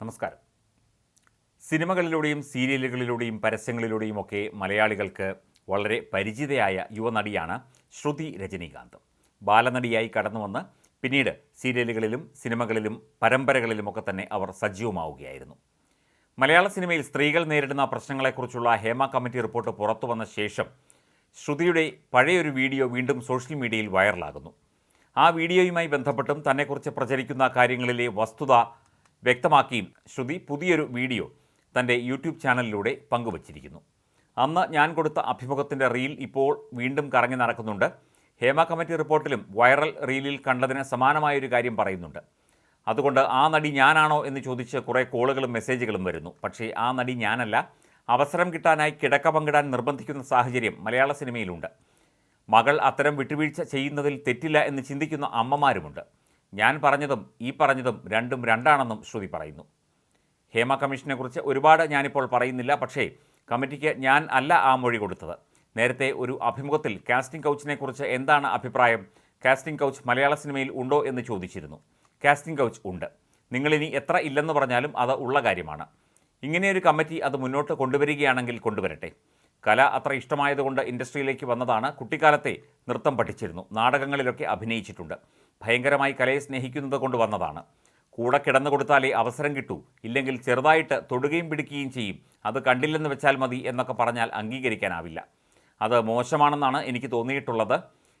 നമസ്കാരം. സിനിമകളിലൂടെയും സീരിയലുകളിലൂടെയും പരസ്യങ്ങളിലൂടെയും ഒക്കെ മലയാളികൾക്ക് വളരെ പരിചിതയായ യുവനടിയാണ് ശ്രുതി രജനീകാന്ത്. ബാലനടിയായി കടന്നുവന്ന് പിന്നീട് സീരിയലുകളിലും സിനിമകളിലും പരമ്പരകളിലുമൊക്കെ തന്നെ അവർ സജീവമാവുകയായിരുന്നു. മലയാള സിനിമയിൽ സ്ത്രീകൾ നേരിടുന്ന പ്രശ്നങ്ങളെക്കുറിച്ചുള്ള ഹേമ കമ്മിറ്റി റിപ്പോർട്ട് പുറത്തു വന്ന ശേഷം ശ്രുതിയുടെ പഴയൊരു വീഡിയോ വീണ്ടും സോഷ്യൽ മീഡിയയിൽ വൈറലാകുന്നു. ആ വീഡിയോയുമായി ബന്ധപ്പെട്ടും തന്നെക്കുറിച്ച് പ്രചരിക്കുന്ന കാര്യങ്ങളിലെ വസ്തുത വ്യക്തമാക്കിയും ശ്രുതി പുതിയൊരു വീഡിയോ തന്റെ യൂട്യൂബ് ചാനലിലൂടെ പങ്കുവച്ചിരിക്കുന്നു. അന്ന് ഞാൻ കൊടുത്ത അഭിമുഖത്തിന്റെ റീൽ ഇപ്പോൾ വീണ്ടും കറങ്ങി നടക്കുന്നുണ്ട്. ഹേമ കമ്മിറ്റി റിപ്പോർട്ടിലും വൈറൽ റീലിൽ കണ്ടതിന് സമാനമായൊരു കാര്യം പറയുന്നുണ്ട്. അതുകൊണ്ട് ആ നടി ഞാനാണോ എന്ന് ചോദിച്ച് കുറേ കോളുകളും മെസ്സേജുകളും വരുന്നു. പക്ഷേ ആ നടി ഞാനല്ല. അവസരം കിട്ടാനായി കിടക്ക പങ്കിടാൻ നിർബന്ധിക്കുന്ന സാഹചര്യം മലയാള സിനിമയിലുണ്ട്. മകൾ അത്തരം വിട്ടുവീഴ്ച ചെയ്യുന്നതിൽ തെറ്റില്ല എന്ന് ചിന്തിക്കുന്ന അമ്മമാരുമുണ്ട്. ഞാൻ പറഞ്ഞതും ഈ പറഞ്ഞതും രണ്ടും രണ്ടാണെന്നും ശ്രുതി പറയുന്നു. ഹേമ കമ്മീഷനെക്കുറിച്ച് ഒരുപാട് ഞാനിപ്പോൾ പറയുന്നില്ല പക്ഷേ കമ്മിറ്റിക്ക് ഞാൻ അല്ല ആ മൊഴി കൊടുത്തത്. നേരത്തെ ഒരു അഭിമുഖത്തിൽ കാസ്റ്റിംഗ് കൗച്ചിനെക്കുറിച്ച് എന്താണ് അഭിപ്രായം? കാസ്റ്റിംഗ് കൗച്ച് മലയാള സിനിമയിൽ ഉണ്ടോ എന്ന് ചോദിച്ചിരുന്നു. കാസ്റ്റിംഗ് കൗച്ച് ഉണ്ട്. നിങ്ങളിനി എത്ര ഇല്ലെന്ന് പറഞ്ഞാലും അത് ഉള്ള കാര്യമാണ്. ഇങ്ങനെയൊരു കമ്മിറ്റി അത് മുന്നോട്ട് കൊണ്ടുവരികയാണെങ്കിൽ കൊണ്ടുവരട്ടെ. കല അത്ര ഇഷ്ടമായതുകൊണ്ട് ഇൻഡസ്ട്രിയിലേക്ക് വന്നതാണ് കുട്ടിക്കാലത്തെ നൃത്തം പഠിച്ചിരുന്നു. നാടകങ്ങളിലൊക്കെ അഭിനയിച്ചിട്ടുണ്ട്. ഭയങ്കരമായി കലയെ സ്നേഹിക്കുന്നത് കൊണ്ട് വന്നതാണ്. കൂടെ കിടന്നു കൊടുത്താലേ അവസരം കിട്ടൂ. ഇല്ലെങ്കിൽ ചെറുതായിട്ട് തൊടുകയും പിടിക്കുകയും ചെയ്യും. അത് കണ്ടില്ലെന്ന് വെച്ചാൽ മതി എന്നൊക്കെ പറഞ്ഞാൽ അംഗീകരിക്കാനാവില്ല. അത് മോശമാണെന്നാണ് എനിക്ക് തോന്നിയിട്ടുള്ളത്.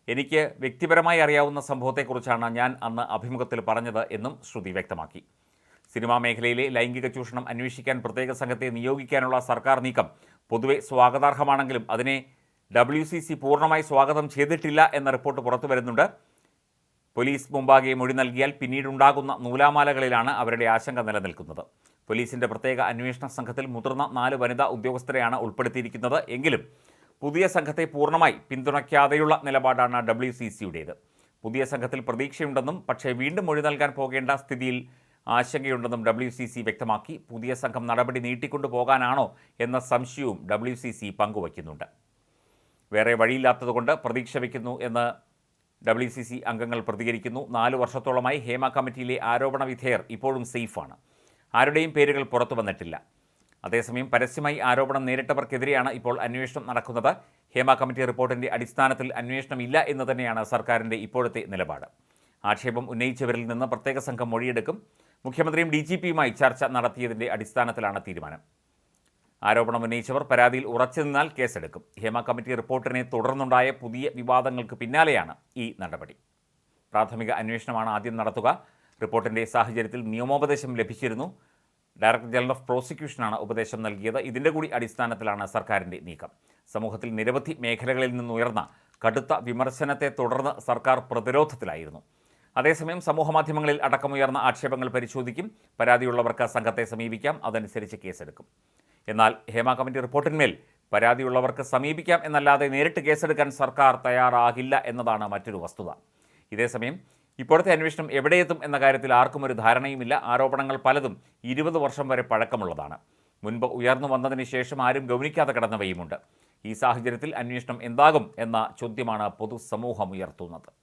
എനിക്ക് വ്യക്തിപരമായി അറിയാവുന്ന സംഭവത്തെക്കുറിച്ചാണ് ഞാൻ അന്ന് അഭിമുഖത്തിൽ പറഞ്ഞത് എന്നും ശ്രുതി വ്യക്തമാക്കി. സിനിമാ മേഖലയിലെ ലൈംഗിക ചൂഷണം അന്വേഷിക്കാൻ പ്രത്യേക സംഘത്തെ നിയോഗിക്കാനുള്ള സർക്കാർ നീക്കം പൊതുവെ സ്വാഗതാർഹമാണെങ്കിലും അതിനെ ഡബ്ല്യു സി സി പൂർണമായി സ്വാഗതം ചെയ്തിട്ടില്ല എന്ന റിപ്പോർട്ട് പുറത്തു വരുന്നുണ്ട് പോലീസ് മുമ്പാകെ മൊഴി നൽകിയാൽ പിന്നീടുണ്ടാകുന്ന നൂലാമാലകളിലാണ് അവരുടെ ആശങ്ക നിലനിൽക്കുന്നത്. പോലീസിന്റെ പ്രത്യേക അന്വേഷണ സംഘത്തിൽ മുതിർന്ന നാല് വനിതാ ഉദ്യോഗസ്ഥരെയാണ് ഉൾപ്പെടുത്തിയിരിക്കുന്നത്. എങ്കിലും പുതിയ സംഘത്തെ പൂർണമായി പിന്തുണയ്ക്കാതെയുള്ള നിലപാടാണ് ഡബ്ല്യു സി സിയുടേത്. പുതിയ സംഘത്തിൽ പ്രതീക്ഷയുണ്ടെന്നും പക്ഷേ വീണ്ടും മൊഴി നൽകാൻ പോകേണ്ട സ്ഥിതിയിൽ ആശങ്കയുണ്ടെന്നും ഡബ്ല്യു സി സി വ്യക്തമാക്കി. പുതിയ സംഘം നടപടി നീട്ടിക്കൊണ്ടു പോകാനാണോ എന്ന സംശയവും ഡബ്ല്യു സി സി പങ്കുവയ്ക്കുന്നുണ്ട്. വേറെ വഴിയില്ലാത്തതുകൊണ്ട് പ്രതീക്ഷ വയ്ക്കുന്നു എന്ന് ഡബ്ല്യു സി സി അംഗങ്ങൾ പ്രതികരിക്കുന്നു. നാല് വർഷത്തോളമായി ഹേമ കമ്മിറ്റിയിലെ ആരോപണ വിധേയർ ഇപ്പോഴും സേഫാണ്. ആരുടെയും പേരുകൾ പുറത്തു വന്നിട്ടില്ല. അതേസമയം പരസ്യമായി ആരോപണം നേരിട്ടവർക്കെതിരെയാണ് ഇപ്പോൾ അന്വേഷണം നടക്കുന്നത്. ഹേമ കമ്മിറ്റി റിപ്പോർട്ടിന്റെ അടിസ്ഥാനത്തിൽ അന്വേഷണം ഇല്ല എന്ന് തന്നെയാണ് സർക്കാരിന്റെ ഇപ്പോഴത്തെ നിലപാട്. ആക്ഷേപം ഉന്നയിച്ചവരിൽ നിന്ന് പ്രത്യേക സംഘം മൊഴിയെടുക്കും. മുഖ്യമന്ത്രിയും ഡി ചർച്ച നടത്തിയതിന്റെ അടിസ്ഥാനത്തിലാണ് തീരുമാനം. ആരോപണം ഉന്നയിച്ചവർ പരാതിയിൽ ഉറച്ചു നിന്നാൽ കേസെടുക്കും. ഹേമ കമ്മിറ്റി റിപ്പോർട്ടിനെ തുടർന്നുണ്ടായ പുതിയ വിവാദങ്ങൾക്ക് പിന്നാലെയാണ് ഈ നടപടി. പ്രാഥമിക അന്വേഷണമാണ് ആദ്യം നടത്തുക. റിപ്പോർട്ടിന്റെ സാഹചര്യത്തിൽ നിയമോപദേശം ലഭിച്ചിരുന്നു. ഡയറക്ടർ ജനറൽ ഓഫ് പ്രോസിക്യൂഷനാണ് ഉപദേശം നൽകിയത്. ഇതിന്റെ കൂടി അടിസ്ഥാനത്തിലാണ് സർക്കാരിന്റെ നീക്കം. സമൂഹത്തിൽ നിരവധി മേഖലകളിൽ നിന്നുയർന്ന കടുത്ത വിമർശനത്തെ തുടർന്ന് സർക്കാർ പ്രതിരോധത്തിലായിരുന്നു. അതേസമയം സമൂഹമാധ്യമങ്ങളിൽ അടക്കമുയർന്ന ആക്ഷേപങ്ങൾ പരിശോധിക്കും. പരാതിയുള്ളവർക്ക് സംഘത്തെ സമീപിക്കാം. അതനുസരിച്ച് കേസെടുക്കും. എന്നാൽ ഹേമ കമ്മിറ്റി റിപ്പോർട്ടിന്മേൽ പരാതിയുള്ളവർക്ക് സമീപിക്കാം എന്നല്ലാതെ നേരിട്ട് കേസെടുക്കാൻ സർക്കാർ തയ്യാറാകില്ല എന്നതാണ് മറ്റൊരു വസ്തുത. ഇതേസമയം ഇപ്പോഴത്തെ അന്വേഷണം എവിടെയെത്തും എന്ന കാര്യത്തിൽ ആർക്കും ഒരു ധാരണയുമില്ല. ആരോപണങ്ങൾ പലതും ഇരുപത് വർഷം വരെ പഴക്കമുള്ളതാണ്. മുൻപ് ഉയർന്നു വന്നതിന് ശേഷം ആരും ഗൗനിക്കാതെ കിടന്നവയുമുണ്ട്. ഈ സാഹചര്യത്തിൽ അന്വേഷണം എന്താകും എന്ന ചോദ്യമാണ് പൊതുസമൂഹം ഉയർത്തുന്നത്.